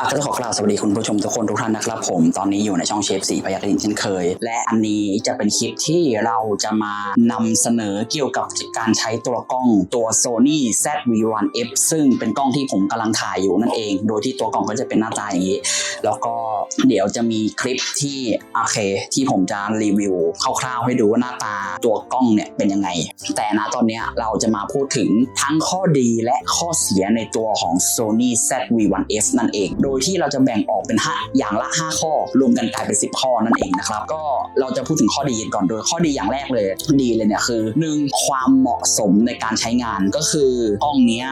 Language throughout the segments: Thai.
อะก็ต้องขอกล่าวสวัสดีคุณผู้ชมทุกคนทุกท่านนะครับผมตอนนี้อยู่ในช่องเชฟสีพยัคฆ์ดินเช่นเคย และอันนี้จะเป็นคลิปที่เราจะมานำเสนอเกี่ยวกับการใช้ตัวกล้องตัว Sony ZV-1F ซึ่งเป็นกล้องที่ผมกำลังถ่ายอยู่นั่นเอง โดยที่ตัวกล้องก็จะเป็นหน้าตาอย่างนี้ แล้วก็ เดี๋ยวจะมีคลิปที่โอเค ที่ผมจะรีวิวคร่าวๆให้ดูว่าหน้าตาตัวกล้องเนี่ยเป็นยังไง แต่นะตอนเนี้ยเราจะมาพูดถึงทั้งข้อดีและข้อเสียในตัวของ Sony ZV-1F นั่นเอง โดยที่เราจะแบ่งออกเป็น 5 อย่างละ 5 ข้อ รวมกันกลายเป็น 10 ข้อนั่นเองนะครับ ก็เราจะพูดถึงข้อดีกันก่อน โดยข้อดีอย่างแรกเลย ดีเลยเนี่ยคือหนึ่งความเหมาะสมในการใช้งานก็คือกล้องนี้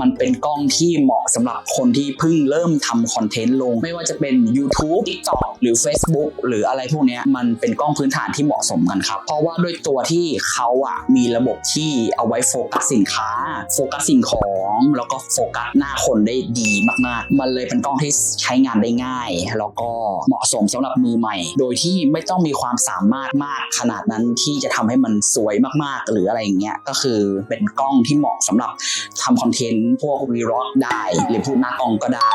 มันเป็นกล้องที่เหมาะสำหรับคนที่เพิ่งเริ่มทำคอนเทนต์ลง ไม่ว่าจะเป็น YouTube TikTok หรือ Facebook หรืออะไรพวกนี้มันเป็นกล้องพื้นฐานที่เหมาะสมกันครับ เพราะว่าด้วยตัวที่เขาอะมีระบบที่เอาไว้โฟกัสสินค้า โฟกัสสิ่งของ แล้วก็โฟกัสหน้าคนได้ดีมากๆ มันเลยเป็นกล้องที่ใช้งานได้ง่าย แล้วก็เหมาะสมสำหรับมือใหม่ โดยที่ไม่ต้องมีความสามารถมากขนาดนั้นที่จะทำให้มันสวยมากๆ หรืออะไรอย่างเงี้ยก็คือเป็นกล้องที่เหมาะสำหรับทำคอนเทนต์พวกวีล็อกได้หรือพูดหน้ากล้องก็ได้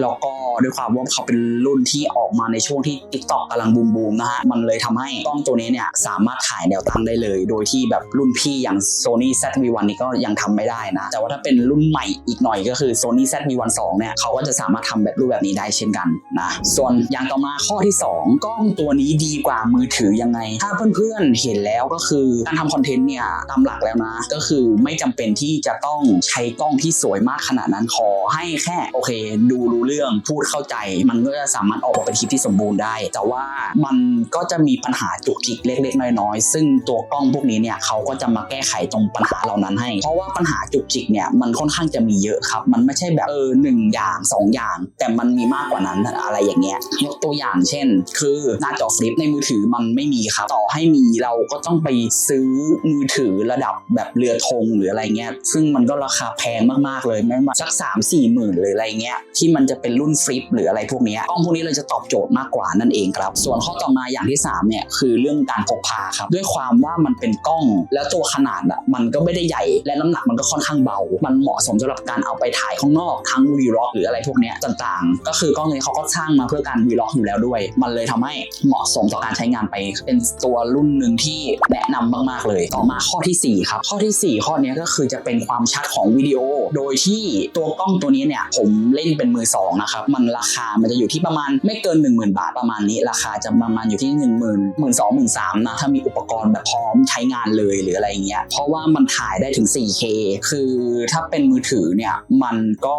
แล้วก็ด้วยความว่าเขาเป็นรุ่นที่ออกมาในช่วงที่ TikTok กำลังบูมบูมๆนะฮะมันเลยทำให้กล้องตัวนี้เนี่ยสามารถถ่ายแนวตั้งได้เลย โดยที่แบบรุ่นพี่อย่าง Sony ZV-1 นี่ก็ยังทำไม่ได้นะแต่ว่าถ้าเป็นรุ่นใหม่อีกหน่อยก็คือ Sony ZV-1 2เนี่ยเขาก็จะสามารถทำแบบรูปแบบนี้ได้เช่นกันนะส่วนอย่างต่อมาข้อที่ 2 กล้องตัวนี้ดีกว่ามือถือยังไง ถ้าเพื่อนๆเห็นแล้วก็คือการทำคอนเทนต์เนี่ยตามหลักแล้วนะ ก็คือไม่จำเป็นที่จะต้องใช้กล้องที่สวยมากขนาดนั้นขอให้แค่โอเค ดูรู้เรื่องพูดเข้าใจ มันก็จะสามารถออกมาเป็นคลิปที่สมบูรณ์ได้ แต่ว่ามันก็จะมีปัญหาจุกจิกเล็ก ๆ น้อยๆซึ่งตัวกล้องพวกนี้เนี่ยเขาก็จะมาแก้ไขตรงปัญหาเหล่านั้นให้ เพราะว่าปัญหาจุกจิกเนี่ยมันค่อนข้างจะมีเยอะครับ มันไม่ใช่แบบเออหนึ่งอย่างสองอย่าง แต่มันมีมากกว่านั้นอะไรอย่างเงี้ยยกตัวอย่างเช่น คือหน้าจอฟลิปในมือถือมันไม่มีครับ ต่อให้มีเราก็ต้องไปซื้อมือถือระดับแบบเรือธงหรืออะไรเงี้ยซึ่งมันก็ราคาแพงมากๆเลยไม่มาสักสามสี่หมื่นหรืออะไรเงี้ยที่มันจะเป็นรุ่นฟลิปหรืออะไรพวกนี้กล้องพวกนี้เลยจะตอบโจทย์มากกว่านั่นเองครับ ส่วนข้อต่อมาอย่างที่สามเนี่ยคือเรื่องการพกพาครับด้วยความว่ามันเป็นกล้องแล้วตัวขนาดอะมันก็ไม่ได้ใหญ่และน้ำหนักมันก็ค่อนข้างเบา มันเหมาะาะสมสำหรับการเอาไปถ่ายข้างนอกทั้งวีล็อกหรืออะไรพวกนี้ต่างๆ ก็คือกล้องนี้เขาก็สร้างมาเพื่อการวีล็อกอยู่แล้วด้วย มันเลยทำให้เหมาะสมต่อการใช้งานไปเป็นตัวรุ่นหนึ่งที่แนะนำมากๆเลย ต่อมาข้อทีสี่4 ครับ ข้อทีสี่ 4 ข้อนี้ก็คือจะเป็นความชัดของวิดีโอ โดยที่ตัวกล้องตัวนี้เนี่ยผมเล่นเป็นมือสองนะครับมันราคามันจะอยู่ที่ประมาณไม่เกิน 10,000 บาทประมาณนี้ ราคาจะประมาณอยู่ที่ 1 0 0 0 0 1 2 0 0 0 3นะถ้ามีอุปกรณ์แบบพร้อมใช้งานเลยหรืออะไรเงี้ยเพราะว่ามันถ่ายได้ถึง 4K คือถ้าเเป็นมือถือเนี่ยมันก็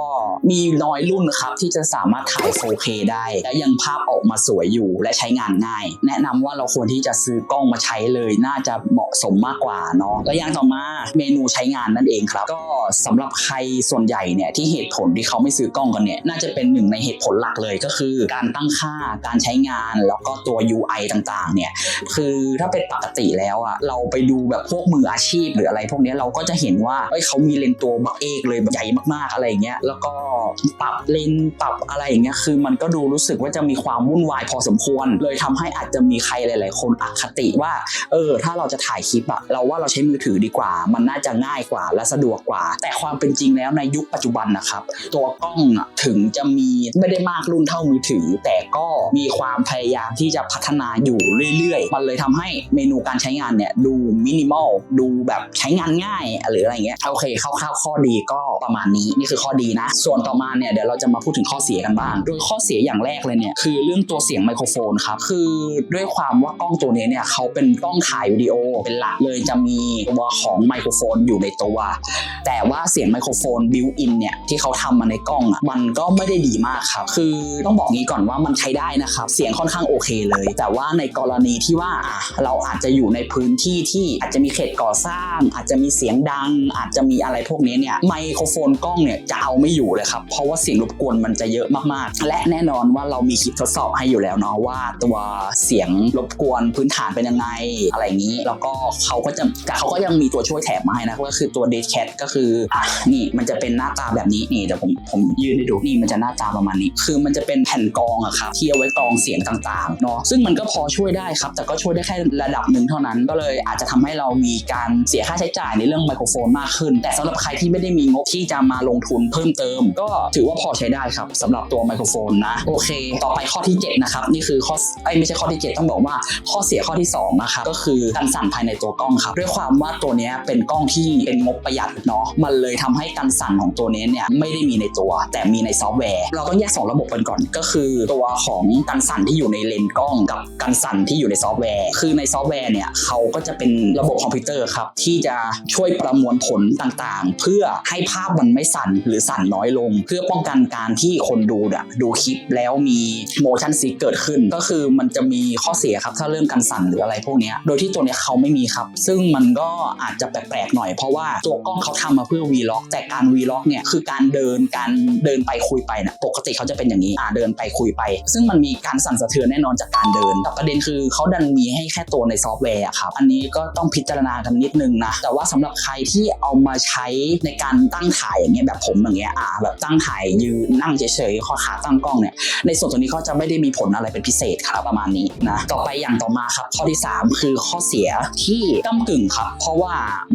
มีน้อยรุ่นครับที่จะสามารถถ่าย 4K ได้ และยังภาพออกมาสวยอยู่และใช้งานง่าย แนะนำว่าเราควรที่จะซื้อกล้องมาใช้เลยน่าจะเหมาะสมมากกว่าเนาะและอย่างต่อมาเมนูใช้งานนั่นเองครับ ก็สำหรับใครส่วนใหญ่เนี่ยที่เหตุผลที่เขาไม่ซื้อกล้องกันเนี่ยน่าจะเป็นหนึ่งในเหตุผลหลักเลยก็คือ การตั้งค่าการใช้งานแล้วก็ตัว UI ต่างๆเนี่ยคือถ้าเป็นปกติแล้วอะเราไปดูแบบพวกมืออาชีพหรืออะไรพวกนี้เราก็จะเห็นว่าเอ้ยเขามีเลนตัวบักเอกเลยใหญ่มากๆอะไรอย่างเงี้ยแล้วก็ ปรับเลนปรับอะไรอย่างเงี้ยคือมันก็ดูรู้สึกว่าจะมีความวุ่นวายพอสมควร เลยทำให้อาจจะมีใครหลาย ๆ คนอคติว่า เออ ถ้าเราจะถ่ายคลิปอะเราว่าเราใช้มือถือดีกว่า มันน่าจะง่ายกว่าและสะดวกกว่า แต่ความเป็นจริงแล้วในยุคปัจจุบันนะครับ ตัวกล้องถึงจะมีไม่ได้มากรุ่นเท่ามือถือ แต่ก็มีความพยายามที่จะพัฒนาอยู่เรื่อย ๆ มันเลยทำให้เมนูการใช้งานเนี่ยดูมินิมอลดูแบบใช้งานง่ายหรืออะไรเงี้ยโอเคคร่าวๆข้อดีก็ประมาณนี้นี่คือข้อดีนะ ส่วนต่อมาเนี่ยเดี๋ยวเราจะมาพูดถึงข้อเสียกันบ้าง โดยข้อเสียอย่างแรกเลยเนี่ยคือเรื่องตัวเสียงไมโครโฟนครับคือด้วยความว่ากล้องตัวนี้เนี่ยเขาเป็นกล้องถ่ายวิดีโอเป็นหลักเลยจะมีตัวของไมโครโฟนอยู่ในตัว แต่ว่าเสียงไมโครโฟนบิวอินเนี่ยที่เขาทำมาในกล้องอะมันก็ไม่ได้ดีมากครับคือต้องบอกงี้ก่อนว่ามันใช้ได้นะครับเสียงค่อนข้างโอเคเลย แต่ว่าในกรณีที่ว่าอะเราอาจจะอยู่ในพื้นที่ที่อาจจะมีเขตก่อสร้าง อาจจะมีเสียงดัง อาจจะมีอะไรพวกนี้เนี่ยไมโครโฟนกล้องเนี่ยจะเอาไม่อยู่เลยครับเพราะว่าเสียงรบกวนมันจะเยอะมากๆ และแน่นอนว่าเรามีคลิปทดสอบให้อยู่แล้วเนาะว่าตัวเสียงรบกวนพื้นฐานเป็นยังไงอะไรอย่างนี้ แล้วก็เขาก็จะแต่เขาก็ยังมีตัวช่วยแถมมาให้นะก็คือตัว d e a d Cat ก็คืออะนี่มันจะเป็นหน้าตาแบบนี้นี่เดี๋ยวผมผมยืนให้ดูนี่มันจะหน้าตาประมาณนี้ คือมันจะเป็นแผ่นกรองอะครับที่เอาไว้กรองเสียงต่างๆเนาะซึ่งมันก็พอช่วยได้ครับ แต่ก็ช่วยได้แค่ระดับหนึ่งเท่านั้น ก็เลยอาจจะทำให้เรามีการเสียค่าใช้จ่ายในเรื่องไมโครโฟนมากขึ้น แต่สำหรับใครที่ไม่ได้มีงบที่จะมาลงทุนเพิ่มเติม ก็ถือว่าพอใช้ได้ครับสำหรับตัวไมโครโฟนนะโอเค ต่อไปข้อที่7นะครับนี่คือข้อไอ้ไม่ใช่ข้อที่ 7 ต้องบอกว่าข้อเสียข้อที่2นะครับก็คือการสั่นภายในตัวกล้องครับด้วยความว่าตัวนี้เป็นกล้องที่เป็นงบประหยัดเนาะมันเลยทำให้การสั่นของตัวนี้เนี่ยไม่ได้มีในตัว แต่มีในซอฟต์แวร์ เราต้องแยกสองระบบกันก่อน ก็คือตัวของการสั่นที่อยู่ในเลนส์กล้องกับการสั่นที่อยู่ในซอฟต์แวร์ คือในซอฟต์แวร์เนี่ยเขาก็จะเป็นระบบคอมพิวเตอร์ครับที่จะช่วยประมวลผลต่างๆ เพื่อให้ภาพมันไม่สั่นหรือสั่นน้อยลงเพื่อป้องกันการที่คนดูเนี่ยดูคลิปแล้วมี motion sick เกิดขึ้น ก็คือมันจะมีข้อเสียครับถ้าเรื่องการสั่นหรืออะไรพวกนี้โดยที่ตัวเนี้ยเขาไม่มีครับ ซึ่งมันก็อาจจะแปลกๆหน่อยเพราะว่าตัวกล้องเขาทำมาเพื่อ vlog แต่การ vlog เนี่ยคือการเดินการเดินไปคุยไปนะปกติเขาจะเป็นอย่างนี้อ่าเดินไปคุยไป ซึ่งมันมีการสั่นสะเทือนแน่นอนจากการเดิน แต่ประเด็นคือเขาดันมีให้แค่ตัวในซอฟต์แวร์ครับอันนี้ก็ต้องพิจารณากันนิดนึงนะแต่ว่าสำหรับใครที่เอามาใช้ในการตั้งถ่ายอย่างเงี้ยแบบผมอย่างเงี้ยอ่าแบบตั้งถ่ายยืนนั่งเฉยๆข้อขาตั้งกล้องเนี่ยในส่วนตัวนี้เขาจะไม่ได้มีผลอะไรเป็นพิเศษครับประมาณนี้นะต่อไปอย่างต่อมาครับข้อที่ 3 คือข้อเสียที่ก้ากึ่งครับ เพราะว่า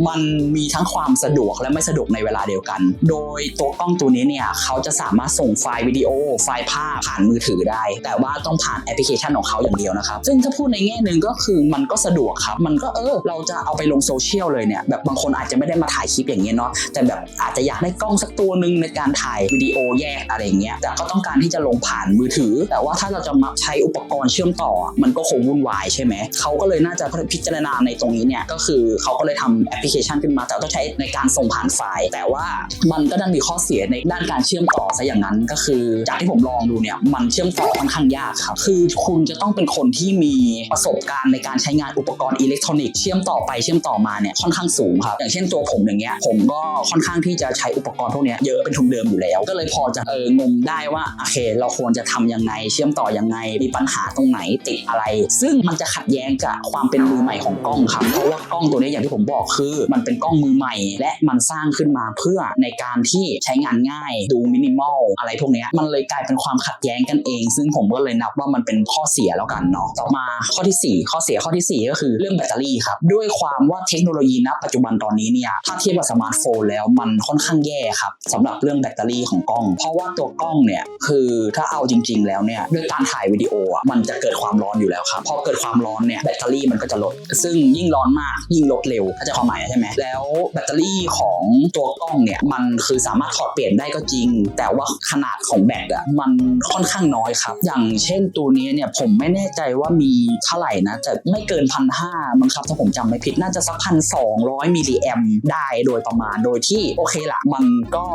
มันมีทั้งความสะดวกและไม่สะดวกในเวลาเดียวกัน โดยตัวกล้องตัวนี้เนี่ยเขาจะสามารถส่งไฟล์วิดีโอ ไฟล์ภาพผ่านมือถือได้ แต่ว่าต้องผ่านแอปพลิเคชันของเขาอย่างเดียวนะครับ ซึ่งถ้าพูดในแง่หนึ่งก็คือมันก็สะดวกครับ มันก็เออเราจะเอาไปลงโซเชียลเลยเนี่ยแบบบางคนอาจจะไม่ได้มาถ่ายคลิปอย่างเงี้ยเนาะแต่แบบอาจจะอยากได้กล้องสักตัวหนึ่งในการถ่ายวิดีโอแยกอะไรเงี้ยแต่ก็ต้องการที่จะลงผ่านมือถือ แต่ว่าถ้าเราจะมาใช้อุปกรณ์เชื่อมต่อ มันก็คงวุ่นวายใช่ไหมเขาก็เลยน่าจะพิจารณาในตรงนี้เนี่ยก็คือเขาก็เลยทำแอปพลิเคชันขึ้นมาแต่ต้องใช้ในการส่งผ่านไฟล์ แต่ว่ามันก็ดันมีข้อเสียในด้านการเชื่อมต่อซะอย่างนั้นก็คือ จากที่ผมลองดูเนี่ยมันเชื่อมต่อค่อนข้างยากครับคือคุณจะต้องเป็นคนที่มีประสบการณ์ในการใช้งานอุปกรณ์อิเล็กทรอนิกส์เชื่อมต่อไปเชื่อมต่อมาเนี่ยค่อนข้างสูงครับอย่างเช่นตัวผมอย่างเงี้ยผมก็ค่อนข้างที่จะใช้อุปกรณ์พวกนี้เยอะเป็นทุนเดิมอยู่แล้วก็เลยพอจะเอองมได้ว่าโอเค เราควรจะทำยังไง เชื่อมต่อยังไง มีปัญหาตรงไหนติดอะไร ซึ่งมันจะขัดแย้งกับความเป็นมือใหม่ของกล้องครับเพราะว่ากล้องตัวนี้อย่างที่ผมบอกคือ มันเป็นกล้องมือใหม่ และมันสร้างขึ้นมาเพื่อในการที่ใช้งานง่ายดูมินิมอลอะไรพวกเนี้ยมันเลยกลายเป็นความขัดแย้งกันเอง ซึ่งผมก็เลยนับว่ามันเป็นข้อเสียแล้วกันเนาะต่อมาข้อทีสี่4 ข้อเสียข้อทีสี่ 4 ก็คือเรื่องแบตเตอรี่ครับด้วยความว่าเทคโนโลยีณปัจจุบันตอนนี้เนี่ยถ้าเทียบกับสมาร์ทโฟนแล้วมันค่อนข้างแย่ครับสำหรับเรื่องแบตเตอรี่ของกล้อง เพราะว่าตัวกล้องเนี่ยคือถ้าเอาจริง ๆ แล้วเนี่ยด้วยการถ่ายวิดีโออะมันจะเกิดความร้อนอยู่แล้วครับพอเกิดความร้อนเนี่ยแบตเตอรี่มันก็จะลด ซึ่งยิ่งร้อนมากยิ่งลดเร็วเข้าใจความหมายใช่ไหมแล้วแบตเตอรี่ของตัวกล้องเนี่ยมันคือสามารถถอดเปลี่ยนได้ก็จริง แต่ว่าขนาดของแบตอะมันค่อนข้างน้อยครับ อย่างเช่นตัวนี้เนี่ยผมไม่แน่ใจว่ามีเท่าไหร่นะแต่ไม่เกินพันห้ามั้งครับถ้าผมจำไม่ผิดน่าจะสักพันสองร้อยมิลลิแอมได้โดยประมาณโดยที่โอเคละมันก็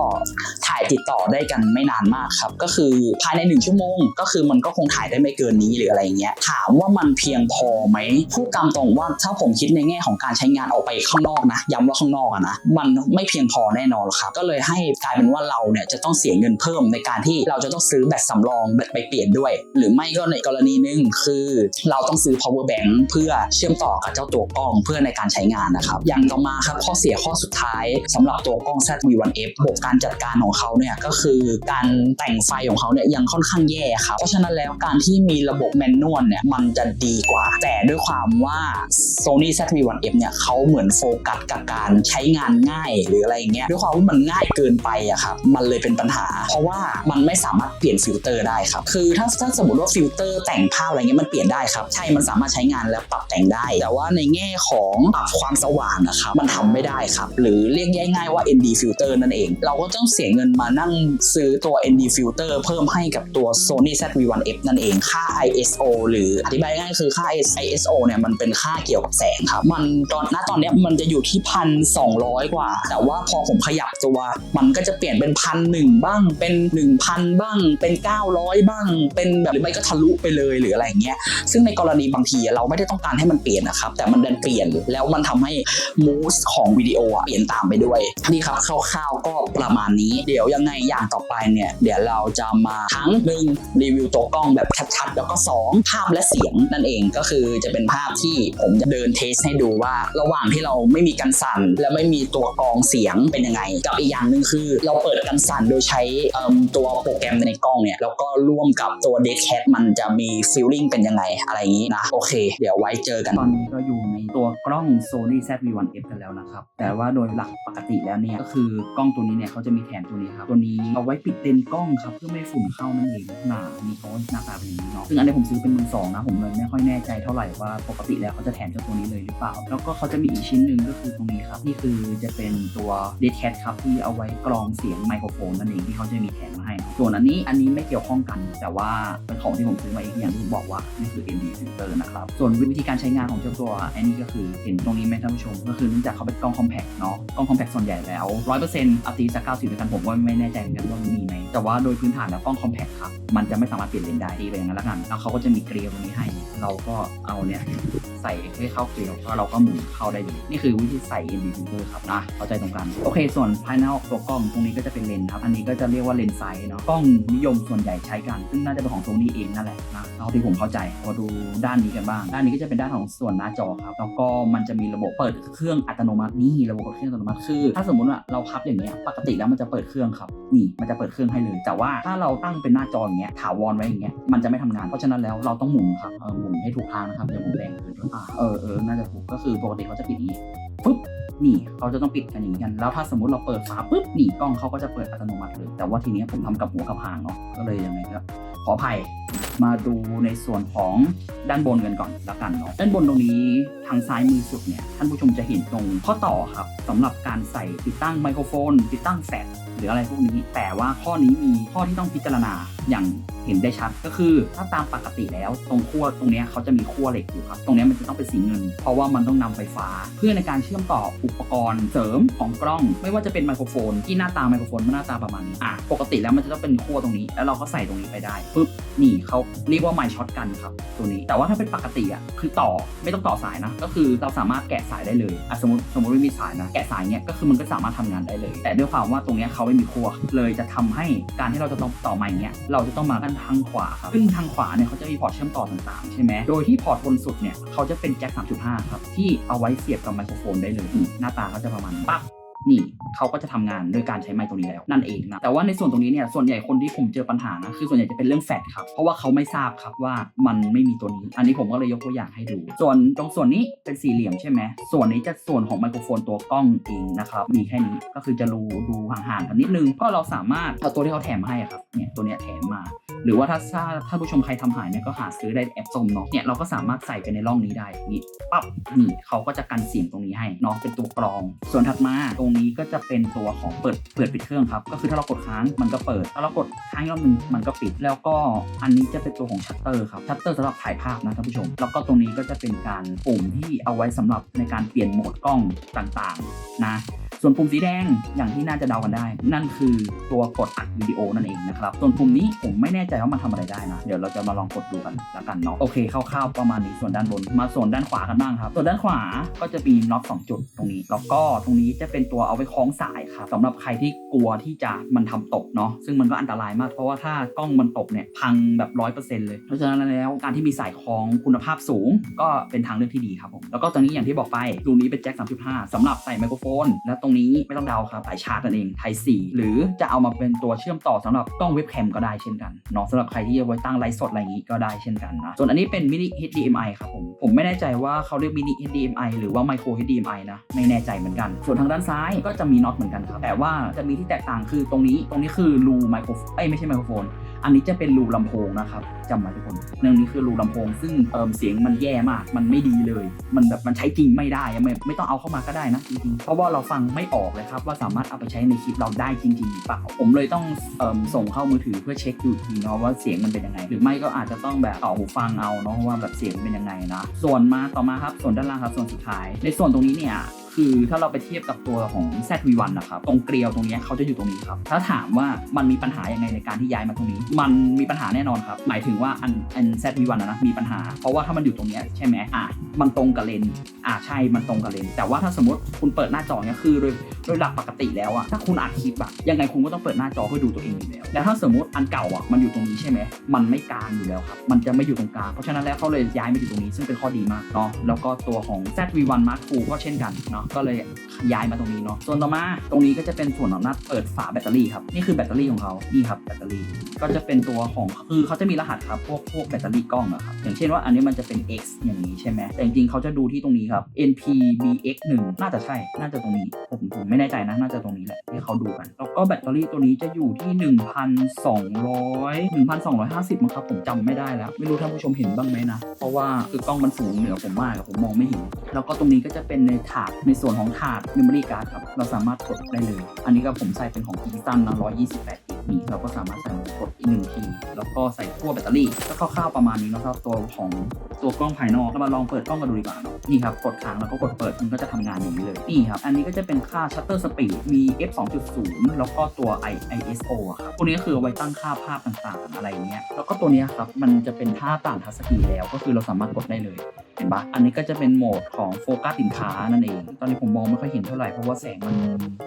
ถ่ายติดต่อได้กันไม่นานมากครับ ก็คือภายในหนึ่งชั่วโมง ก็คือมันก็คงถ่ายได้ไม่เกินนี้หรืออะไรเงี้ยถามว่ามันเพียงพอไหมพูดตามตรงว่าถ้าผมคิดในแง่ของการใช้งานออกไปข้างนอกนะย้ำว่าข้างนอกนะมันไม่เพียงพอแน่นอนครับก็เลยให้กลายเป็นว่าเราเนี่ยจะต้องเสียเงินเพิ่มในการที่เราจะต้องซื้อแบตสำรองแบตไปเปลี่ยนด้วย หรือไม่ก็ในกรณีหนึงคือเราต้องซื้อ power bank เพื่อเชื่อมต่อกับเจ้าตัวกล้องเพื่อในการใช้งานนะครับอย่างต่อมาครับข้อเสียข้อสุดท้ายสำหรับตัวกล้อง ZV-1F ระบบการจัดการของเขาเนี่ยก็คือการแต่งไฟของเขาเนี่ยยังค่อนข้างแย่ครับเพราะฉะนั้นแล้วการที่มีระบบแมนนวลเนี่ยมันจะดีกว่า แต่ด้วยความว่า Sony ZV-1F เนี่ยเขาเหมือนโฟกัสกับการใช้งานง่ายหรืออะไรเงี้ยด้วยความว่ามันง่ายเกินไปอะครับมันเลยเป็นปัญหา เพราะว่ามันไม่สามารถเปลี่ยนฟิลเตอร์ได้ครับคือถ้าถ้าสมมติว่าฟิลเตอร์แต่งภาพอะไรเงี้ยมันเปลี่ยนได้ครับใช่มันสามารถใช้งานแล้วปรับแต่งได้ แต่ว่าในแง่ของปรับความสว่างนะครับมันทำไม่ได้ครับหรือเรียกง่ายๆว่า ND filter นั่นเอง เราก็ต้องเสียเงินมานั่งซื้อตัว ND filter เพิ่มให้กับตัว Sony ZV-1F นั่นเองค่า ISO หรืออธิบายง่ายๆคือค่า ISO เนี่ยมันเป็นค่าเกี่ยวกับแสงครับ มันตอนณตอนเนี้ยมันจะอยู่ที่พันสองร้อยกว่า แต่ว่าพอผมขยับตัว มันก็จะเปลี่ยนเป็นพันหนึ่งบ้าง เป็นหนึ่งพันบ้าง เป็น 900 บ้าง เป็นแบบหรือไม่ก็ทะลุไปเลยหรืออะไรอย่างเงี้ย ซึ่งในกรณีบางทีเราไม่ได้ต้องการให้มันเปลี่ยนนะครับ แต่มันดันเปลี่ยนแล้วมันทำให้มูสของวิดีโอเปลี่ยนตามไปด้วย นี่ครับคร่าวๆก็ประมาณนี้ เดี๋ยวยังไงอย่างต่อไปเนี่ย เดี๋ยวเราจะมาทั้งหนึ่งรีวิวตัวกล้องแบบชัดๆ แล้วก็สองภาพและเสียงนั่นเองก็คือจะเป็นภาพที่ผมจะเดินเทสให้ดูว่า ระหว่างที่เราไม่มีกันสั่น และไม่มีตัวกรองเสียงเป็นยังไง กับอีกอย่างหนึ่งคือ เราเปิดกันสั่นโดยใช้ตัวโปรแกรมในกล้องเนี่ยแล้วก็ร่วมกับตัว Dead Cat มันจะมีฟีลลิ่งเป็นยังไงอะไรอย่างนี้นะโอเค เดี๋ยวไว้เจอกันตอนนี้ก็อยู่ใน ตัวกล้อง Sony ZV-1F กันแล้วนะครับ แต่ว่าโดยหลักปกติแล้วเนี่ยก็คือกล้องตัวนี้เนี่ยเขาจะมีแถมตัวนี้ครับตัวนี้เอาไว้ปิดเลนกล้องครับเพื่อไม่ให้ฝุ่นเข้านั่นเองหนานี่เขาหน้าตาเป็นอย่างนี้เนาะซึ่งอันนี้ผมซื้อเป็นมือสองนะผมเลยไม่ค่อยแน่ใจเท่าไหร่ว่าปกติแล้วเขาจะแถมเจ้าตัวนี้เลยหรือเปล่า แล้วก็เขาจะมีอีกชิ้นหนึ่งก็คือตรงนี้ครับนี่คือจะเป็นตัว d e a d Cat ครับที่เอาไว้กรองเสียงไมโครโฟนนั่นเองที่เขาจะมีแถมมาให้ ส่วนอันนี้อันนี้ไม่เกี่ยวข้องกัน แต่ว่าเป็นของที่ผมซื้อมาเองอย่างที่ผมบอกว่านี่คือ ND filter นะครับส่วนวิธีการใช้งานของเจ้าตัวอันนี้ก็คือเห็นตรงนี้ไหมท่านผู้ชม ก็คือเนื่องจากเขาเป็นกล้องคอมแพคเนาะกล้องคอมแพคส่วนใหญ่แล้ว100%เอาตีสักเก้าสิบกันผมว่าไม่แน่ใจเหมือนกันว่ามีไหมแต่ว่าโดยพื้นฐานแล้วกล้องคอมแพคครับมันจะไม่สามารถเปลี่ยนเลนส์ได้ดีไปอย่างนั้นละกันแล้วเขาก็จะมีเกลียวตรงนี้ให้ เราก็เอาเนี่ยใส่ให้เข้าเกลียวแล้วเราก็หมุนเข้าได้เลยนี่คือวิธีใส่ ND filter ครับนะเข้าใจตรงกันโอเค ส่วนภายนอกตัวกล้องตรงนี้ก็จะเป็นเลนส์ครับอันนี้ก็จะเรียกว่าเลนส์ไซส์เนาะกล้องนิยมส่วนใหญ่ใช้กัน ซึ่งน่าจะเป็นของโซนี่เองนั่นแหละนะเท่าที่ผมเข้าใจมาดูด้านนี้กันบ้าง ด้านนี้ก็จะเป็นด้านของส่วนหน้าจอครับแล้วก็มันจะมีระบบเปิดเครื่องอัตโนมัตินี่ระบบเปิดเครื่องอัตโนมัติคือ ถ้าสมมติว่าเราพับอย่างเงี้ยปกติแล้วมันจะเปิดเครื่องครับนี่มันจะเปิดเครื่องให้เลยแต่ว่าถ้าเราตั้งเป็นหน้าจออย่างเงี้ยถาวรไว้อย่างเงี้ยมันจะไม่ทำงานเพราะฉะนั้นแล้วเราต้องหมุนครับเออหมุนให้ถูกทางนะครับอย่าหมุนแรงเกินอ่าเออเออน่าจะถูกก็คือปกติเขาจะปิดนี้ปุ๊บ นี่เขาจะต้องปิดกันอย่างนี้กัน แล้วถ้าสมมติเราเปิดฝาปุ๊บนี่กล้องเขาก็จะเปิดอัตโนมัติเลย แต่ว่าทีนี้ผมทำกับหัวกับหางเนาะก็เลยยังไงครับขออภัยมาดูในส่วนของด้านบนกันก่อนแล้วกันเนาะด้านบนตรงนี้ทางซ้ายมือสุดเนี่ยท่านผู้ชมจะเห็นตรงข้อต่อครับสำหรับการใส่ติดตั้งไมโครโฟน ติดตั้งแฟลชหรืออะไรพวกนี้ แต่ว่าข้อนี้มีข้อที่ต้องพิจารณาอย่าง เห็นได้ชัดก็คือถ้าตามปกติแล้วตรงขั้วตรงนี้เขาจะมีขั้วเหล็กอยู่ครับ ตรงนี้มันจะต้องเป็นสีเงิน เพราะว่ามันต้องนำไฟฟ้า เพื่อในการเชื่อมต่ออุปกรณ์เสริมของกล้อง ไม่ว่าจะเป็นไมโครโฟน ที่หน้าตาไมโครโฟนมันหน้าตาประมาณนี้อะปกติแล้วมันจะต้องเป็นขั้วตรงนี้ แล้วเราก็ใส่ตรงนี้ไปได้ปุ๊บนี่เขาเรียกว่าไมช็อตกันครับตัวนี้ แต่ว่าถ้าเป็นปกติอะคือต่อไม่ต้องต่อสายนะ ก็คือเราสามารถแกะสายได้เลยอะสมมติสมมติไม่มีสายนะแกะสายเนี้ยก็คือมันก็สามารถทำงานได้เลย แต่ด้วยความว่าตรงนี้เขาไม่มีขั้วเลยจะทำให้การที่เราจะต้องต่อไมเนี้ยเราจะต้องมากันทางขวาครับซึ่งทางขวาเนี่ยเขาจะมีพอร์ตเชื่อมต่อต่างๆ ใช่ไหมโดยที่พอร์ตบนสุดเนี่ยเขาจะเป็นแจ็ค3.5 ครับ ที่เอาไว้เสียบกับไมโครโฟนได้เลย หน้าตาเขาจะประมาณนี้ปั๊บ นี่เขาก็จะทำงานโดยการใช้ไมค์ตรงนี้แล้วนั่นเองนะแต่ว่าในส่วนตรงนี้เนี่ยส่วนใหญ่คนที่ผมเจอปัญหานะคือส่วนใหญ่จะเป็นเรื่องแฟดครับเพราะว่าเขาไม่ทราบครับว่ามันไม่มีตัวนี้ อันนี้ผมก็เลยยกตัวอย่างให้ดู ส่วนตรงส่วนนี้เป็นสี่เหลี่ยมใช่ไหมส่วนนี้จะส่วนของไมโครโฟนตัวกล้องเองนะครับมีแค่นี้ก็คือจะรูดูห่างๆกันนิดนึงเพราะเราสามารถเอาตัวที่เขาแถมให้ครับเนี่ยตัวเนี้ยแถมมา หรือว่าถ้าถ้าถ้าผู้ชมใครทำหายเนี่ยก็หาซื้อได้แอปส้มเนาะเนี่ยเราก็สามารถใส่ไปในร่องนี้ได้นี่ปั๊บนี่เขาก็จะกันเสียงตรงนี้ให้เนาะเป็นตัวกรอง ส่วนถัดมาตรงนี้ก็จะเป็นตัวของเปิดเปิดปิดเครื่องครับ ก็คือถ้าเรากดค้างมันก็เปิด ถ้าเรากดค้างอีกรอบหนึงมันก็ปิด แล้วก็อันนี้จะเป็นตัวของชัตเตอร์ครับ ชัตเตอร์สำหรับถ่ายภาพนะท่านผู้ชม แล้วก็ตรงนี้ก็จะเป็นการปุ่มที่เอาไว้สำหรับในการเปลี่ยนโหมดกล้องต่างๆ นะ ส่วนปุ่มสีแดงอย่างที่น่าจะเดากันได้ นั่นคือตัวกดอัดวิดีโอนั่นเองนะครับส่วนปุ่มนี้ผมไม่แน่ใจว่ามันทำอะไรได้นะ เดี๋ยวเราจะมาลองกดดูกันแล้วกันเนาะโอเคคร่าวๆประมาณนี้ส่วนด้านบน มาส่วนด้านขวากันบ้างครับ ส่วนด้านขวาก็จะมีน็อตสองจุดตรงนี้ แล้วก็ตรงนี้จะเป็นตัวเอาไว้คล้องสายครับสำหรับใครที่กลัวที่จะมันทำตกเนาะซึ่งมันก็อันตรายมากเพราะว่าถ้ากล้องมันตกเนี่ยพังแบบร้อยเปอร์เซ็นต์เลยเพราะฉะนั้นแล้วการที่มีสายคล้องคุณภาพสูง ก็เป็นทางเลือกที่ดีครับผมแล้วก็ตรงนี้อย่างที่บอกไปตรงนี้เป็นแจ็ค3.5สำหรับใส่ไมโครโฟนและตรงนี้ไม่ต้องเดาครับสายชาร์จนั่นเองไทย4หรือจะเอามาเป็นตัวเชื่อมต่อสำหรับกล้องเว็บแคมก็ได้เช่นกันเนาะสำหรับใครที่จะไว้ตั้งไลฟ์สดอะไรอย่างนี้ก็ได้เช่นกันนะส่วนอันนี้เป็นมินิ HDMI ครับผมผมไม่แน่ใจว่าเขาเรียกมินิ HDMI หรือว่าไมโคร HDMI นะไม่แน่ใจเหมือนกัน ส่วนทางด้านซ้ายก็จะมีน็อตเหมือนกันครับแต่ว่าจะมีที่แตกต่างคือตรงนี้ตรงนี้คือรูไมโครเอ้ยไม่ใช่ไมโครโฟนอันนี้จะเป็นรูลำโพงนะครับจำไว้ทุกคนเรื่องนี้คือรูลำโพง ซึ่งเอิมเสียงมันแย่มากมันไม่ดีเลย มันแบบมันใช้จริงไม่ได้ไม่ไม่ต้องเอาเข้ามาก็ได้นะจริงๆเพราะว่าเราฟังไม่ออกเลยครับว่าสามารถเอาไปใช้ในคลิปเราได้จริงๆหรือเปล่าผมเลยต้องเอิมส่งเข้ามือถือเพื่อเช็คดูทีเนาะว่าเสียงมันเป็นยังไง หรือไม่ก็อาจจะต้องแบบต่อหูฟังเอาเนาะว่าแบบเสียงเป็นยังไงนะส่วนมาต่อมาครับส่วนด้านล่างครับส่วนสุดท้าย ในส่วนตรงนี้เนี่ย คือถ้าเราไปเทียบกับตัวของ ZV1 นะครับตรงเกลียวตรงนี้เขาจะอยู่ตรงนี้ครับถ้าถามว่ามันมีปัญหายังไงในการที่ย้ายมาตรงนี้ มันมีปัญหาแน่นอนครับ หมายถึงว่าอันอัน ZV1 นะนะมีปัญหา เพราะว่าถ้ามันอยู่ตรงนี้ใช่ไหมอะมันตรงกับเลนอะใช่มันตรงกับเลนแต่ว่าถ้าสมมติคุณเปิดหน้าจอเนี้ยคือโดยโดยหลักปกติแล้วอะถ้าคุณอัดคลิปอะยังไงคุณก็ต้องเปิดหน้าจอเพื่อดูตัวเองอยู่แล้วแล้วถ้าสมมติอันเก่าอะมันอยู่ตรงนี้ใช่ไหมมันไม่กลางอยู่แล้วครับมันจะไม่อยู่ตรงกลางเพราะฉะนั้นแล้วเขาเลยย้ายมาอยู่ตรงนี้ ซึ่งเป็นข้อดีมากเนาะแล้วก็ตัวของ ZV1 Mark II ก็เช่นกันเนาะก็เลยย้ายมาตรงนี้เนาะส่วนต่อมาตรงนี้ก็จะเป็นส่วนของหน้าเปิดฝาแบตเตอรี่ครับนี่คือแบตเตอรี่ของเขานี่ครับแบตเตอรี่ก็จะเป็นตัวของคือเขาจะมีรหัสครับพวกพวกแบตเตอรี่กล้องอะครับอย่างเช่นว่าอันนี้มันจะเป็น X อย่างนี้ใช่ไหมแต่จริงๆเขาจะดูที่ตรงนี้ครับ NPBX1 น่าจะใช่น่าจะตรงนี้ผมผมไม่แน่ใจนะน่าจะตรงนี้แหละที่เขาดูกันแล้วก็แบตเตอรี่ตัวนี้จะอยู่ที่ 1,200 1,250มั้งครับผมจำไม่ได้แล้ว ไม่รู้ท่านผู้ชมเห็นบ้างไหมนะเพราะว่าคือกล้องมันสูงเหนือผมมากผมมองไม่เห็น แล้วก็ตรงนี้ก็จะเป็นในถาดในส่วนของถาด memory card ครับ เราสามารถกดได้เลย อันนี้ก็ผมใส่เป็นของ Kingston นะ128กิกนี่เราก็สามารถใส่กดอีกหนึ่งที แล้วก็ใส่ขั้วแบตเตอรี่ก็คร่าวๆประมาณนี้นะครับตัวของตัวกล้องภายนอกเรามาลองเปิดกล้องกันดูดีกว่าเนาะนี่ครับกดค้างแล้วก็กดเปิดมันก็จะทำงานอย่างนี้เลยนี่ครับอันนี้ก็จะเป็นค่า shutter speed มี f 2.0 แล้วก็ตัว I ISO อะครับตัวนี้ก็คือไว้ตั้งค่าภาพต่างๆอะไรเงี้ยแล้วก็ตัวนี้ครับมันจะเป็นท่าต่างทัศนีแล้ว ก็คือเราสามารถกดได้เลยเห็นปะอันนี้ก็จะเป็นโหมดของโฟกัสสินค้านั่นเองอนนี้ผมมองไม่ค่อยเห็นเท่าไหร่เพราะว่าแสงมัน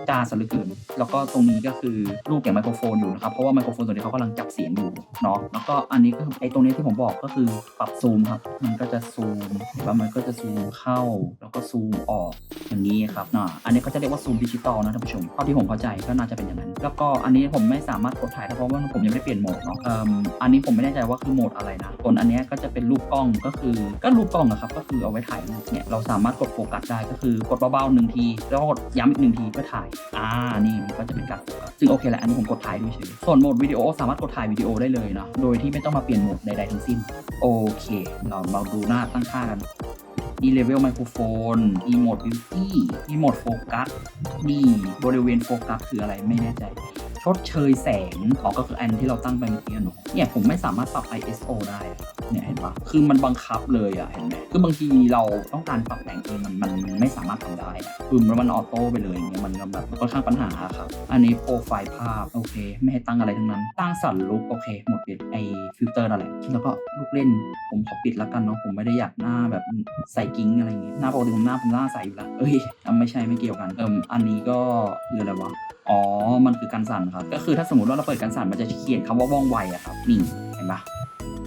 จ้าสเลือเกินแล้วก็ตรงนี้ก็คือรูปแก่งไมโครโฟนอยู่นะครับเพราะว่าไมโครโฟนตัวนี้เขากำลังจับเสียงอยู่เนาะแล้วก็อันนี้ก็ไอตรงนี้ที่ผมบอกก็คือปรับซูมครับ มันก็จะซูมเห็นปะมันก็จะซูมเข้า แล้วก็ซูมออกอย่างนี้ครับเน่ะอันนี้เขาจะเรียกว่าซูมดิจิตอลนะท่านผู้ชมเท่าที่ผมเข้าใจก็น่าจะเป็นอย่างนั้น แล้วก็อันนี้ผมไม่สามารถกดถ่ายได้เพราะว่าผมยังไม่เปลี่ยนโหมดเนาะอ่มอันนี้ผมไม่แน่ใจว่าคือโหมดอะไรนะส่วนอันนี้ก็จะเป็นรูปกล้องก็คือก็รูปกล้องอะครับก็คือเอาไว้ถ่ายเนี่ยเราสามารถกดโฟกัสได้ก็คือกดเบาๆหนึ่งที แล้วก็กดย้ำอีกหนึ่งทีเพื่อถ่าย อ่า นี่มันก็จะเป็นการโฟกัสซึ่งโอเคแหละ อันนี้ผมกดถ่ายด้วยเฉยส่วนโหมดวิดีโอสามารถกดถ่ายวิดีโอได้เลยเนาะ โดยที่ไม่ต้องมาเปลี่ยนโหมดใดๆทั้งสิ้น โอเค เราเราดูหน้าตั้งค่ากันอีเลเวลไมโครโฟน อีโหมดบิวตี้ อีโหมดโฟกัส นี่บริเวณโฟกัสคืออะไรไม่แน่ใจ ชดเชยแสงอ๋อก็คืออันที่เราตั้งไปเมื่อกี้เนาะเนี่ยผมไม่สามารถปรับ ISO ได้เนี่ยเห็นปะคือมันบังคับเลยอะเห็นไหมคือบางทีเราต้องการปรับแต่งเองมันมันมันไม่สามารถทำได้คือมันมันออโต้ไปเลยอย่างเงี้ยมันแบบมันค่อนข้างปัญหาครับอันนี้โปรไฟล์ภาพโอเค ไม่ให้ตั้งอะไรทั้งนั้น ตั้งสั่นลุกโอเค หมดปิดไอฟิลเตอร์นั่นแหละแล้วก็ลูกเล่นผมขอปิดแล้วกันเนาะผมไม่ได้อยากหน้าแบบใส่กิ้งอะไรอย่างเงี้ยหน้าปกติผมหน้าผมหน้าใสอยู่แล้วเอ้ยไม่ใช่ไม่เกี่ยวกันเอิมอันนี้ก็คืออะไรวะอ๋อมันคือการสั่นครับ ก็คือถ้าสมมติว่าเราเปิดการสั่นมันจะเขียนคำว่าว่องไวอะครับ นี่เห็นปะ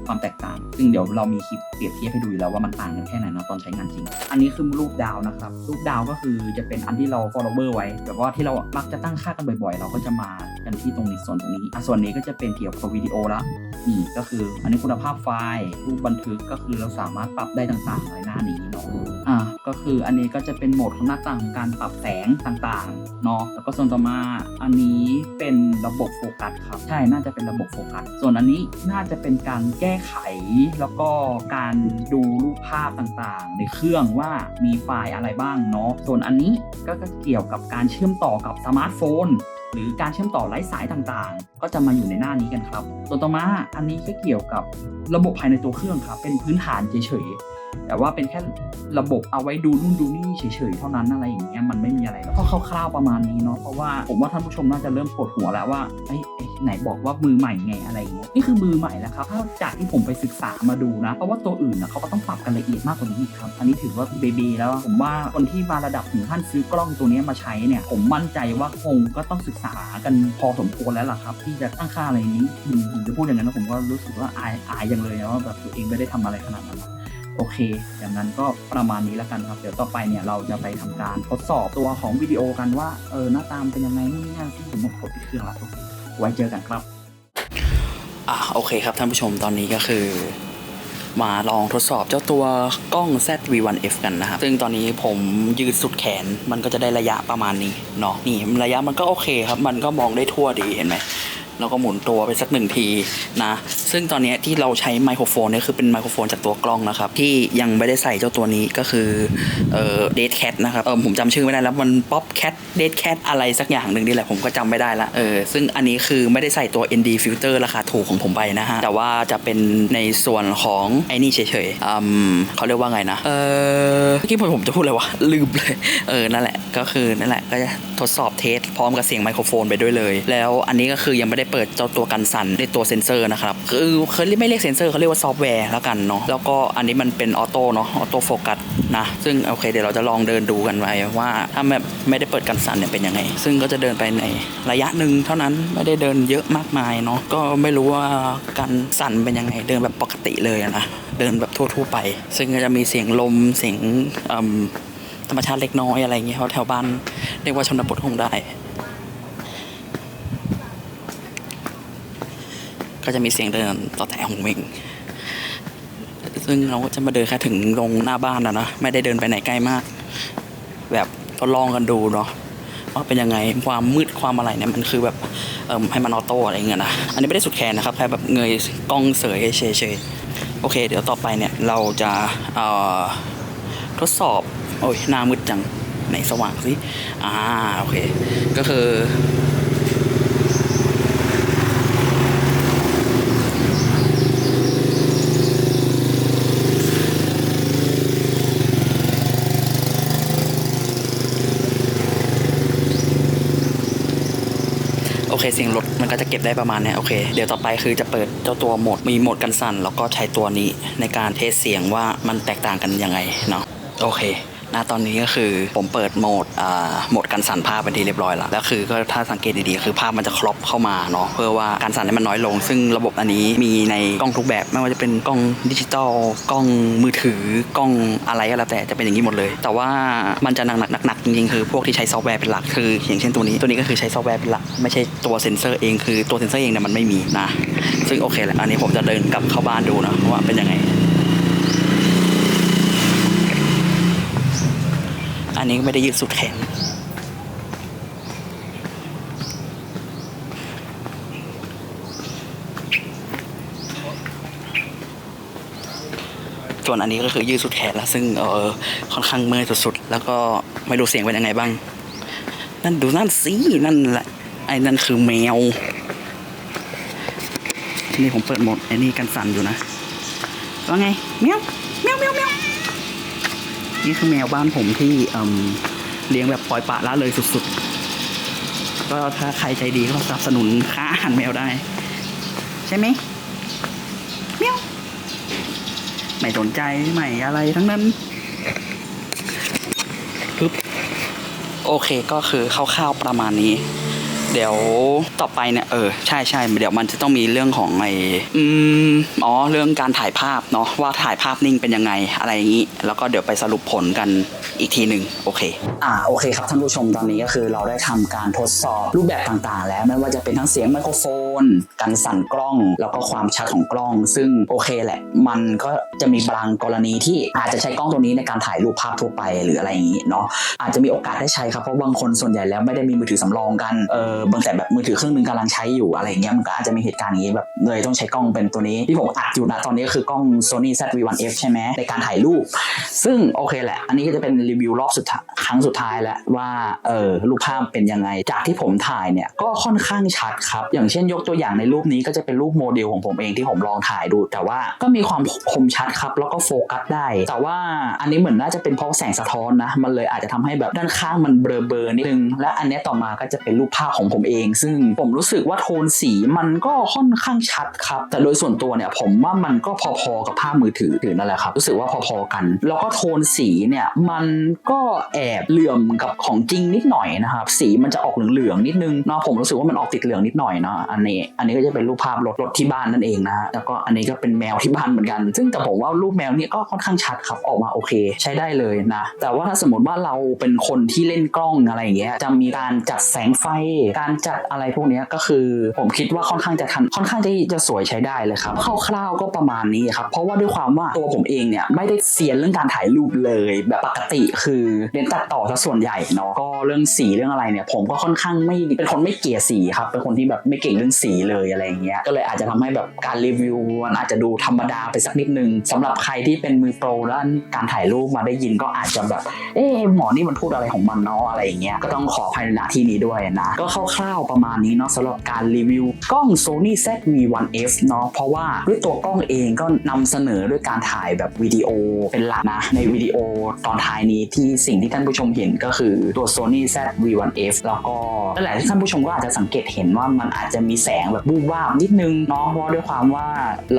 ความแตกต่าง ซึ่งเดี๋ยวเรามีคลิปเปรียบเทียบให้ดูอยู่แล้วว่ามันต่างกันแค่ไหนเนาะตอนใช้งานจริง อันนี้คือรูปดาวนะครับ รูปดาวก็คือจะเป็นอันที่เรา follower ไว้ แบบว่าที่เรามักจะตั้งค่ากันบ่อยๆ เราก็จะมากันที่ตรงนี้ส่วนตรงนี้ อะส่วนนี้ก็จะเป็นเกี่ยวกับวิดีโอละนี่ก็คืออันนี้คุณภาพไฟล์ รูปบันทึกก็คือเราสามารถปรับได้ต่างๆในหน้านี้เนาะอ่า ก็คืออันนี้ก็จะเป็นโหมดของหน้าต่างของการปรับแสงต่างๆเนาะแล้วก็ส่วนต่อมาอันนี้เป็นระบบโฟกัสครับใช่น่าจะเป็นระบบโฟกัสส่วนอันนี้น่าจะเป็นการแก้ไข แล้วก็การดูรูปภาพต่างๆ ในเครื่องว่ามีไฟล์อะไรบ้างเนาะส่วนอันนี้ก็เกี่ยวกับการเชื่อมต่อกับสมาร์ทโฟน หรือการเชื่อมต่อไร้สายต่างๆ ก็จะมาอยู่ในหน้านี้กันครับส่วต่อมาอันนี้ก็เกี่ยวกับระบบภายในตัวเครื่องครับ เป็นพื้นฐานเฉยๆ แต่ว่าเป็นแค่ระบบเอาไว้ดูนู่นดูนี่เฉยๆ เท่านั้นอะไรอย่างเงี้ยมันไม่มีอะไรแล้วก็คร่าวๆประมาณนี้เนาะเพราะว่าผมว่าท่านผู้ชมน่าจะเริ่มปวดหัวแล้วว่าเอ้ยไหนบอกว่ามือใหม่ไงอะไรอย่างเงี้ยนี่คือมือใหม่แล้วครับถ้าจากที่ผมไปศึกษามาดูนะ เพราะว่าตัวอื่นนะเขาก็ต้องปรับกันละเอียดมากกว่านี้อีกครับ อันนี้ถือว่าเบบีแล้วผมว่าคนที่มาระดับถึงขั้นซื้อกล้องตัวนี้มาใช้เนี่ย ผมมั่นใจว่าคงก็ต้องศึกษากันพอสมควรแล้วล่ะครับ ที่จะตั้งค่าอะไรนี้ผมจะพูดอย่างนั้นนะผมก็รู้สึกว่าอายอายอย่างเลยนะว่าแบบตัวเองไม่ได้ทำอะไรขนาดนั้นโอเค อย่างนั้นก็ประมาณนี้แล้วกันครับ เดี๋ยวต่อไปเนี่ยเราจะไปทำการทดสอบตัวของวิดีโอกันว่า เออหน้าตามเป็นยังไงนู่นนี่นั่นที่ผมกดที่เครื่องละโอเคไว้เจอกันครับ อะโอเคครับท่านผู้ชมตอนนี้ก็คือ มาลองทดสอบเจ้าตัวกล้อง ZV-1F กันนะครับ ซึ่งตอนนี้ผมยืดสุดแขนมันก็จะได้ระยะประมาณนี้เนาะนี่ระยะมันก็โอเคครับ มันก็มองได้ทั่วดีเห็นไหม แล้วก็หมุนตัวไปสักหนึ่งทีนะซึ่งตอนนี้ที่เราใช้ไมโครโฟนเนี่ยคือเป็นไมโครโฟนจากตัวกล้องนะครับ ที่ยังไม่ได้ใส่เจ้าตัวนี้ก็คือเอ่อเดทแคทนะครับเออผมจำชื่อไม่ได้แล้วมันป๊อปแคทเดทแคทอะไรสักอย่างหนึ่งนี่แหละผมก็จำไม่ได้ละเออซึ่งอันนี้คือไม่ได้ใส่ตัว ND filter ราคาถูกของผมไปนะฮะ แต่ว่าจะเป็นในส่วนของไอ้นี่เฉยๆอืมเขาเรียกว่าไงนะ เออเมื่อกี้ผมจะพูดอะไรวะ ลืมเลย เออ นั่นแหละ ก็คือนั่นแหละ ก็จะทดสอบเทสพร้อมกับเสียงไมโครโฟนไปด้วยเลย แล้วอันนี้ก็คือยังไม่ได้เปิดเจ้าตัวกันสั่นในตัวเซนเซอร์นะครับคือเขาเรียกไม่เรียกเซนเซอร์เขาเรียกว่าซอฟต์แวร์แล้วกันเนาะแล้วก็อันนี้มันเป็นออโต้เนาะออโต้โฟกัสนะซึ่งโอเคเดี๋ยวเราจะลองเดินดูกันไปว่าถ้าแบบไม่ได้เปิดกันสั่นเนี่ยเป็นยังไง ซึ่งก็จะเดินไปในระยะหนึ่งเท่านั้นไม่ได้เดินเยอะมากมายเนาะก็ไม่รู้ว่าการสั่นเป็นยังไงเดินแบบปกติเลยนะเดินแบบทั่วๆไป ซึ่งก็จะมีเสียงลมเสียงธรรมชาติเล็กน้อยอะไรเงี้ยเพราะแถวบ้านเรียกว่าชนบทคงได้ ก็จะมีเสียงเดินต่อแต่หงเมงซึ่งเราก็จะมาเดินแค่ถึงลงหน้าบ้านนะนะไม่ได้เดินไปไหนไกลมาก แบบทดลองกันดูเนาะว่าเป็นยังไงความมืดความอะไรเนี่ยมันคือแบบให้มันออโต้อะไรเงี้ยนะอันนี้ไม่ได้สุดแขนนะครับแค่แบบเงยกล้องเสยเฉยๆโอเค เดี๋ยวต่อไปเนี่ยเราจะทดสอบโอ้ยหน้ามืดจังไหนสว่างสิอ่าโอเค ก็คือ เคเสียงรถมันก็จะเก็บได้ประมาณนี้โอเคเดี๋ยวต่อไปคือจะเปิดเจ้าตัวโหมดมีโหมดกันสั่น แล้วก็ใช้ตัวนี้ในการเทสเสียงว่ามันแตกต่างกันยังไงเนาะโอเค ณตอนนี้ก็คือผมเปิดโหมดโหมดกันสั่นภาพเป็นที่เรียบร้อยแล้วแล้วคือก็ถ้าสังเกตดีๆคือภาพมันจะครอปเข้ามาเนาะเพื่อว่าการสั่นให้มันน้อยลง ซึ่งระบบอันนี้มีในกล้องทุกแบบ ไม่ว่าจะเป็นกล้องดิจิตอลกล้องมือถือกล้องอะไรก็แล้วแต่จะเป็นอย่างนี้หมดเลย แต่ว่ามันจะหนักหนักหนักๆจริงๆคือพวกที่ใช้ซอฟต์แวร์เป็นหลักคืออย่างเช่นตัวนี้ตัวนี้ก็คือใช้ซอฟต์แวร์เป็นหลักไม่ใช่ตัวเซ็นเซอร์เองคือตัวเซ็นเซอร์เองเนี่ยมันไม่มีนะซึ่งโอเคแหละอันนี้ผมจะเดินกลับเข้าบ้านดูนะว่าเป็นยังไง อันนี้ไม่ได้ยืดสุดแขนส่วนอันนี้ก็คือยืดสุดแขนแล้วซึ่งเออค่อนข้างเมื่อยสุดๆแล้วก็ไม่รู้เสียงเป็นยังไงบ้าง นั่นดูนั่นสินั่นแหละไอ้นั่นคือแมวนี่ผมเปิดโหมดไอ้นี่กันสั่นอยู่นะว่าไงแมวแมวแมวแมว นี่คือแมวบ้านผมที่เลี้ยงแบบปล่อยปละละเลยสุดๆ ก็ถ้าใครใจดีก็สนับสนุนค่าอาหารแมวได้ ใช่ไหมเมียวไม่สนใจไม่อะไรทั้งนั้นปึ๊บโอเคก็คือคร่าวๆประมาณนี้ เดี๋ยวต่อไปเนี่ยเออใช่ใช่เดี๋ยวมันจะต้องมีเรื่องของไออืมอ๋อเรื่องการถ่ายภาพเนาะว่าถ่ายภาพนิ่งเป็นยังไงอะไรอย่างนี้ แล้วก็เดี๋ยวไปสรุปผลกัน อีกทีหนึ่งโอเค อ่าโอเคครับท่านผู้ชมตอนนี้ก็คือเราได้ทำการทดสอบรูปแบบต่างๆ แล้วไม่ว่าจะเป็นทั้งเสียงไมโครโฟน การสั่นกล้อง แล้วก็ความชัดของกล้อง ซึ่งโอเคแหละ มันก็จะมีบางกรณีที่อาจจะใช้กล้องตัวนี้ในการถ่ายรูปภาพทั่วไปหรืออะไรอย่างนี้เนาะอาจจะมีโอกาสได้ใช้ครับเพราะบางคนส่วนใหญ่แล้วไม่ได้มีมือถือสำรองกันเออบางแต่แบบมือถือเครื่องหนึงกำลังใช้อยู่อะไรอย่างเงี้ยมันก็อาจจะมีเหตุการณ์อย่างนี้แบบเลยต้องใช้กล้องเป็นตัวนี้ที่ผมอัดอยู่นะตอนนี้ก็คือกล้อง Sony ZV-1F ใช่ไหมในการถ่ายรูป ซึ่งโอเคแหละ อันนี้ก็จะเป็นรีวิวรอบสุดท้ายครั้งสุดท้ายแล้วว่าเออรูปภาพเป็นยังไง จากที่ผมถ่ายเนี่ยก็ค่อนข้างชัดครับ อย่างเช่นยกตัวอย่างในรูปนี้ก็จะเป็นรูปโมเดลของผมเองที่ผมลองถ่ายดู แต่ว่าก็มีความคมชัดครับ แล้วก็โฟกัสได้ แต่ว่าอันนี้เหมือนน่าจะเป็นเพราะแสงสะท้อนนะ มันเลยอาจจะทำให้แบบด้านข้างมันเบลอๆนิดนึง และอันนี้ต่อมาก็จะเป็นรูปภาพของผมเอง ซึ่งผมรู้สึกว่าโทนสีมันก็ค่อนข้างชัดครับ แต่โดยส่วนตัวเนี่ยผมว่ามันก็พอๆกับภาพมือถือถือนั่นแหละครับ รู้สึกว่าพอๆกัน แล้วก็โทนสีเนี่ยมันก็แอบเหลื่อมกับของจริงนิดหน่อยนะครับ สีมันจะออกเหลืองๆนิดนึงเนาะผมรู้สึกว่ามันออกติดเหลืองนิดหน่อยเนาะอันนี้ อันนี้ก็จะเป็นรูปภาพรถรถที่บ้านนั่นเองนะฮะแล้วก็อันนี้ก็เป็นแมวที่บ้านเหมือนกัน ซึ่งแต่ผมว่ารูปแมวเนี่ยก็ค่อนข้างชัดครับออกมาโอเค ใช้ได้เลยนะแต่ว่าถ้าสมมติว่าเราเป็นคนที่เล่นกล้องอะไรอย่างเงี้ยจะมีการจัดแสงไฟ การจัดอะไรพวกนี้ก็คือ ผมคิดว่าค่อนข้างจะทันค่อนข้างที่จะสวยใช้ได้เลยครับคร่าวๆก็ประมาณนี้ครับเพราะว่าด้วยความว่าตัวผมเองเนี่ยไม่ได้เซียนเรื่องการถ่ายรูปเลยแบบปกติคือเรียนตัดต่อซะส่วนใหญ่เนาะก็เรื่องสีเรื่องอะไรเนี่ย ผมก็ค่อนข้างไม่เป็นคนไม่เกลียสีครับเป็นคนที่แบบไม่เก่งเรื่องสีเลยอะไรอย่างเงี้ยก็เลยอาจจะทำให้แบบการรีวิวมันอาจจะดูธรรมดาไปสักนิดนึงสำหรับใครที่เป็นมือโปรด้านการถ่ายรูปมาได้ยินก็อาจจะแบบเอ๊หมอนี่มันพูดอะไรของมันเนาะอะไรอย่างเงี้ยก็ต้องขอภัยในนาที่นี้ด้วยนะ ก็คร่าวๆประมาณนี้เนาะสำหรับการรีวิวกล้อง Sony ZV-1F เนาะเพราะว่าด้วยตัวกล้องเองก็นำเสนอด้วยการถ่ายแบบวิดีโอเป็นหลักนะในวิดีโอตอนท้ายนี้ที่สิ่งที่ท่านผู้ชมเห็นก็คือตัว Sony ZV-1F แล้วก็หละที่ท่านผู้ชมก็อาจจะสังเกตเห็นว่ามันอาจจะมีแสงแบบบูบวาบนิดนึงเนาะเพราะด้วยความว่า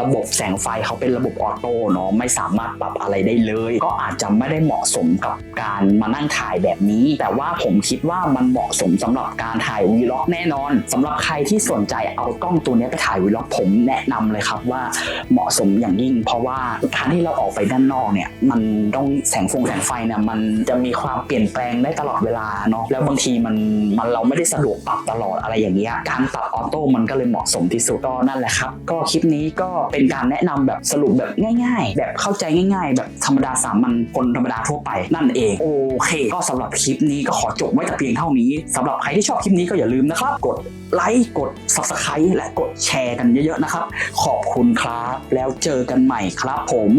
ระบบแสงไฟเขาเป็นระบบออโต้เนาะไม่สามารถปรับอะไรได้เลย ก็อาจจะไม่ได้เหมาะสมกับการมานั่งถ่ายแบบนี้ แต่ว่าผมคิดว่ามันเหมาะสมสำหรับการถ่ายวีล็อกแน่นอนสำหรับใครที่สนใจเอากล้องตัวนี้ไปถ่ายวีล็อกผมแนะนำเลยครับว่าเหมาะสมอย่างยิ่ง เพราะว่าการที่เราออกไปด้านนอกเนี่ยมันต้องแสงฟงแสงไฟเนี่ยมันจะมีความเปลี่ยนแปลงได้ตลอดเวลาเนาะแล้วบางทีมันมันเราไม่ได้สะดวกปรับตลอดอะไรอย่างเงี้ยการปรับออโต้มันก็เลยเหมาะสมที่สุดก็นั่นแหละครับ ก็คลิปนี้ก็เป็นการแนะนำแบบสรุปแบบง่าย ๆ แบบเข้าใจง่าย ๆ แบบธรรมดาสามัญคนธรรมดาทั่วไปนั่นเองโอเค ก็สำหรับคลิปนี้ก็ขอจบไว้แต่เพียงเท่านี้สำหรับใครที่ชอบคลิปนี้ก็อย่าลืมนะครับ กดไลค์กด subscribe และกดแชร์กันเยอะๆนะครับ ขอบคุณครับ แล้วเจอกันใหม่ครับผม